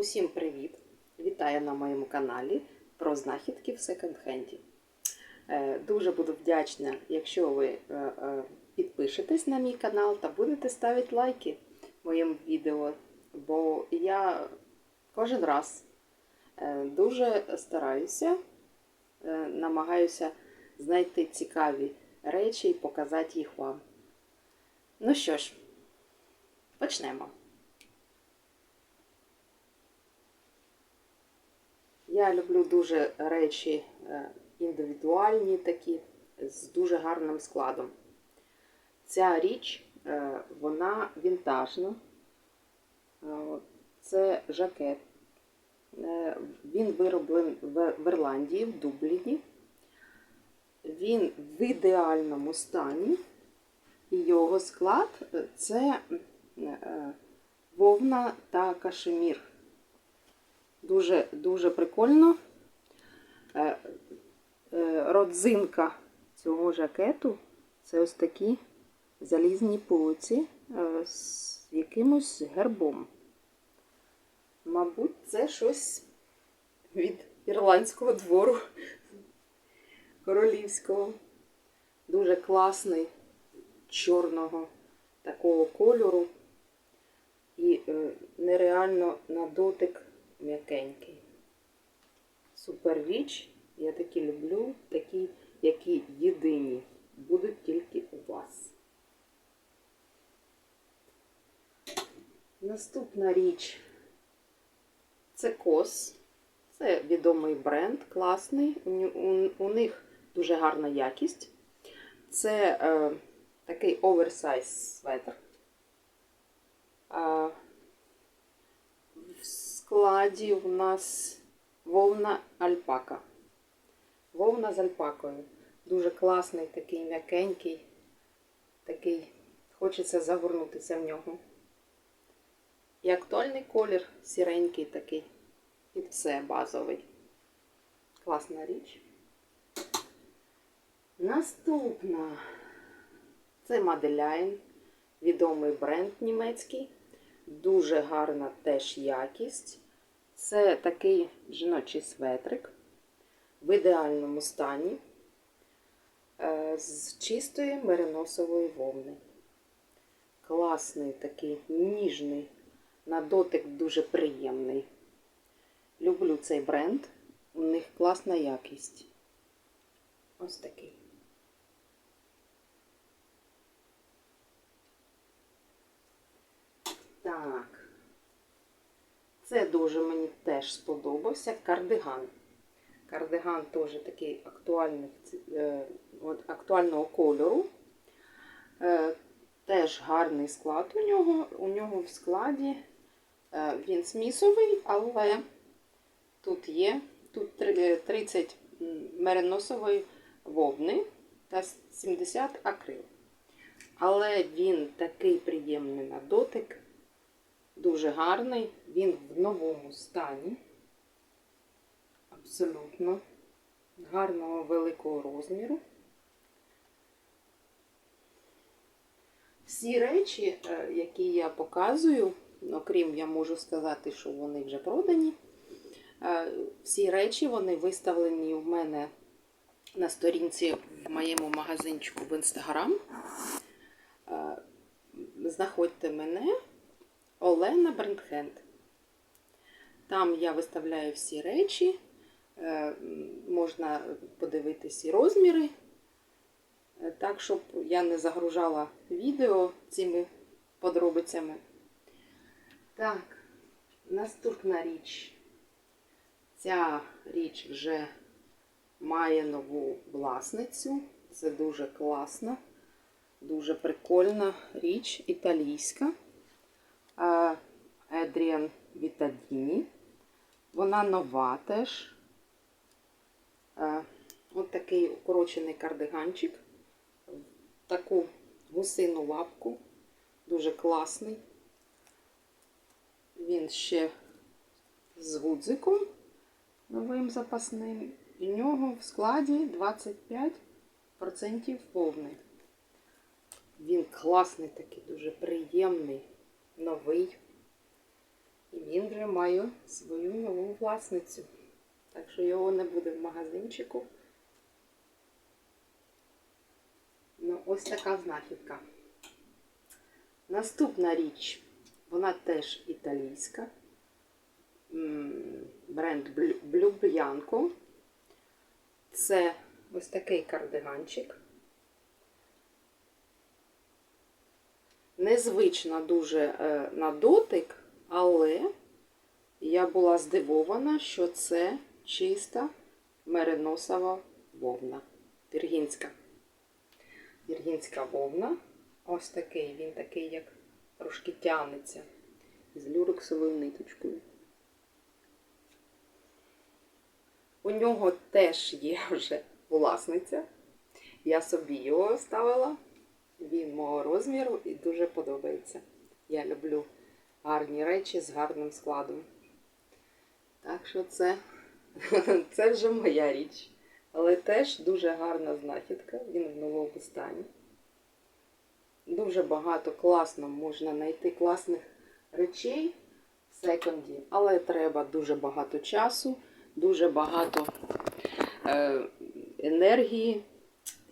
Усім привіт! Вітаю на моєму каналі про знахідки в секонд-хенді. Е, Дуже буду вдячна, якщо ви е, е, підпишетесь на мій канал та будете ставити лайки моїм відео, бо я кожен раз дуже стараюся, намагаюся знайти цікаві речі і показати їх вам. Ну що ж, почнемо. Я люблю дуже речі е, індивідуальні такі, з дуже гарним складом. Ця річ, е, вона вінтажна. Е, Це жакет. Він вироблений в Ірландії, в Дубліні. Він в ідеальному стані. І його склад це вовна та кашемір. Дуже дуже прикольно. Е, е, Родзинка цього жакету це ось такі залізні полиці е, з якимось гербом. Мабуть, це щось від ірландського двору королівського. Дуже класний, чорного такого кольору. І нереально на дотик м'якенький. Супер річ. Я такі люблю, такі, які єдині, будуть тільки у вас. Наступна річ це кос. Це відомий бренд, класний. У, них дуже гарна якість. Це е, такий оверсайз светр. Складі у нас вовна альпака. Вовна з альпакою. Дуже класний, такий м'якенький, такий, хочеться загорнутися в нього. І актуальний колір сіренький такий. Під все базовий. Класна річ. Наступна це Маделяйн, відомий бренд німецький. Дуже гарна теж якість. Це такий жіночий светрик в ідеальному стані е, з чистої мериносової вовни. Класний такий, ніжний, на дотик дуже приємний. Люблю цей бренд, у них класна якість. Ось такий. Так. Це дуже мені теж сподобався кардиган. Кардиган теж такий актуальний, е, актуального кольору. Е, теж гарний склад у нього. У нього в складі е, він смісовий, але тут є тут 30 мериносової вовни та 70 акрил. Але він такий приємний на дотик. Дуже гарний, він в новому стані. Абсолютно гарного великого розміру. Всі речі, е, які я показую, окрім я можу сказати, що вони вже продані. е, Всі речі вони виставлені в мене на сторінці в моєму магазинчику в інстаграм. Е, Знаходьте мене. Олена Брендхенд. Там я виставляю всі речі, е, можна подивитися і розміри, е, так, щоб я не загружала відео цими подробицями. Так, наступна річ. Ця річ вже має нову власницю. Це дуже класна, дуже прикольна річ італійська. Едріан Вітадіні. Вона нова теж. Ось такий укорочений кардиганчик. Таку гусину лапку. Дуже класний. Він ще з гудзиком новим запасним. В нього в складі 25% повний. Він класний такий, дуже приємний, новий. І він вже має свою нову власницю. Так що його не буде в магазинчику. Ну, ось така знахідка. Наступна річ, вона теж італійська. Бренд Bianco. Це ось такий кардиганчик. Незвична дуже е, на дотик, але я була здивована, що це чиста мериносова вовна. Віргінська. Віргінська вовна. Ось такий, він такий, як трошки тягнеться з люрексовою ниточкою. У нього теж є вже власниця. Я собі його ставила. Він мого розміру і дуже подобається. Я люблю гарні речі з гарним складом. Так що це, це вже моя річ. Але теж дуже гарна знахідка, він в новому стані. Дуже багато класно можна знайти класних речей в секонді, але треба дуже багато часу, дуже багато е, енергії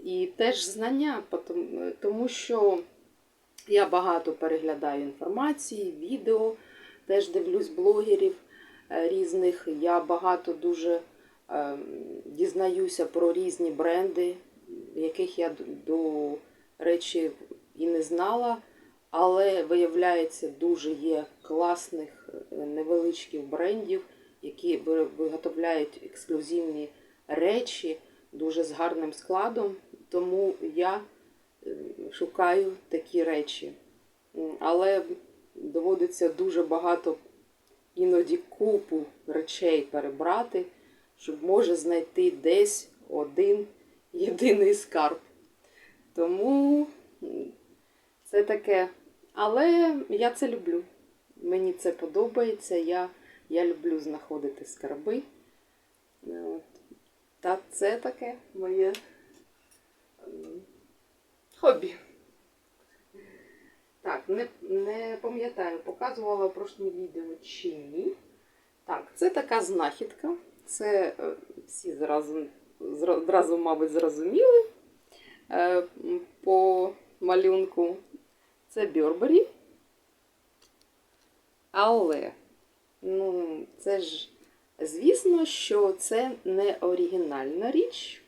і теж знання, тому що я багато переглядаю інформації, відео, теж дивлюсь блогерів е, різних. Я багато дуже е, дізнаюся про різні бренди, яких я до речі і не знала. Але виявляється, дуже є класних е, невеличких брендів, які виготовляють ексклюзивні речі дуже з гарним складом. Тому я шукаю такі речі. Але доводиться дуже багато іноді купу речей перебрати, щоб може знайти десь один єдиний скарб. Тому це таке. Але я це люблю. Мені це подобається. Я, я люблю знаходити скарби. Е, От. Та це таке моє хобі. Так, не, не пам'ятаю, показувала в прошлому відео чи ні. Так, це така знахідка. Це е, всі зразу, зразу мабуть, зрозуміли е, по малюнку. Це Бьорбері. Але, ну, це ж, звісно, що це не оригінальна річ.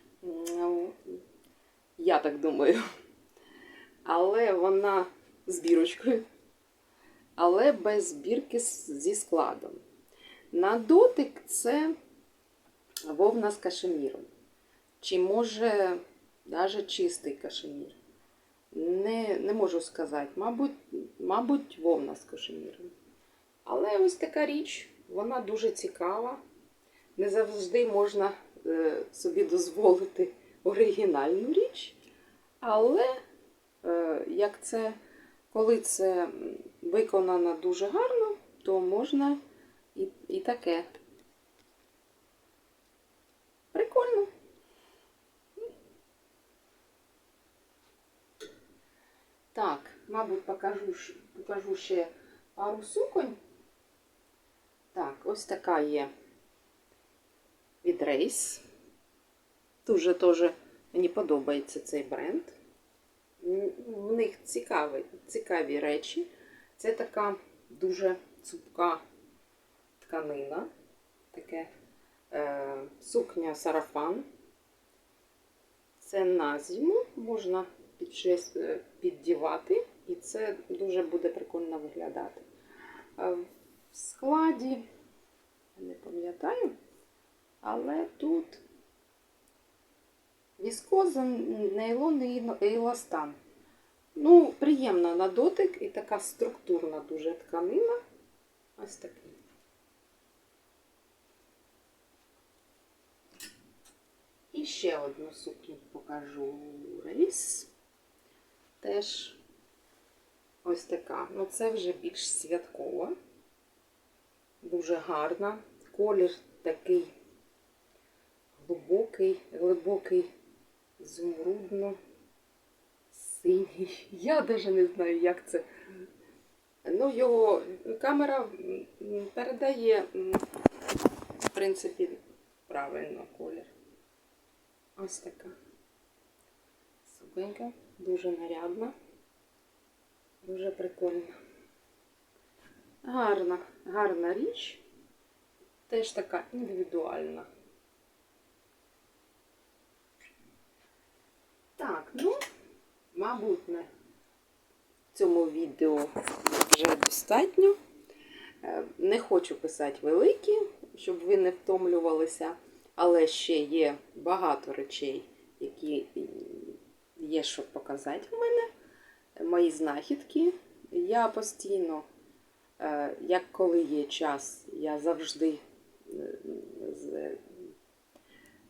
Я так думаю. Але вона з бірочкою. Але без збірки зі складом. На дотик це вовна з кашеміром. Чи може навіть чистий кашемір. Не, не можу сказати. Мабуть, мабуть, вовна з кашеміром. Але ось така річ, вона дуже цікава. Не завжди можна е, собі дозволити оригінальну річ. Але е, як це, коли це виконано дуже гарно, то можна і, і таке. Прикольно. Так, мабуть, покажу, покажу ще пару суконь. Так, ось така є від Рейс. Дуже теж мені подобається цей бренд. В них цікаві, цікаві речі. Це така дуже цупка тканина. Таке е, сукня сарафан. Це на зиму можна е, піддівати, і це дуже буде прикольно виглядати. В складі, не пам'ятаю, але тут віскоза, нейлон і еластан. Ну, приємна на дотик і така структурна дуже тканина. Ось такий. І ще одну сукню покажу рейс. Теж ось така. Ну, це вже більш святкова. Дуже гарна. Колір такий глибокий, глибокий, зумрудно синій. Я навіть не знаю, як це Ну, його камера передає, в принципі, правильно колір. Ось така. Суконька, дуже нарядна, дуже прикольна. Гарна, гарна річ. Теж така індивідуальна. Так, ну, мабуть, в цьому відео вже достатньо. Е, Не хочу писати великі, щоб ви не втомлювалися, але ще є багато речей, які є, що показати в мене. Мої знахідки. Я постійно, е, як коли є час, я завжди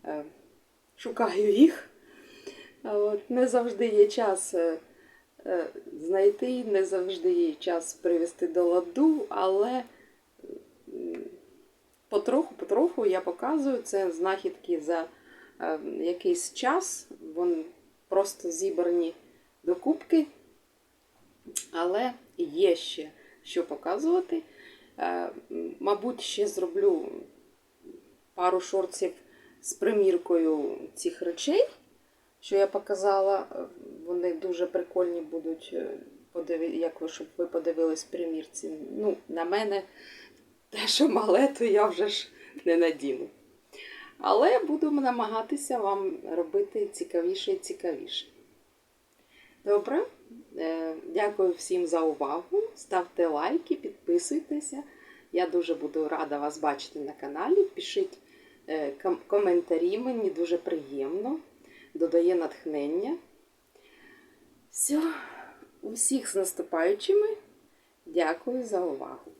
е, шукаю їх. От, не завжди є час е, е, знайти, не завжди є час привести до ладу, але потроху-потроху я показую це знахідки за е, якийсь час. Вони просто зібрані до кубки, але є ще що показувати. Мабуть, ще зроблю пару шорців з приміркою цих речей що я показала, е, вони дуже прикольні будуть, е, як ви, щоб ви подивились примірці. Ну, на мене те, що мале, то я вже ж не надіну. Але буду намагатися вам робити цікавіше і цікавіше. Добре? Е, Дякую всім за увагу. Ставте лайки, підписуйтеся. Я дуже буду рада вас бачити на каналі. Пишіть коментарі, мені дуже приємно додає натхнення. Все, усіх з наступаючими. Дякую за увагу.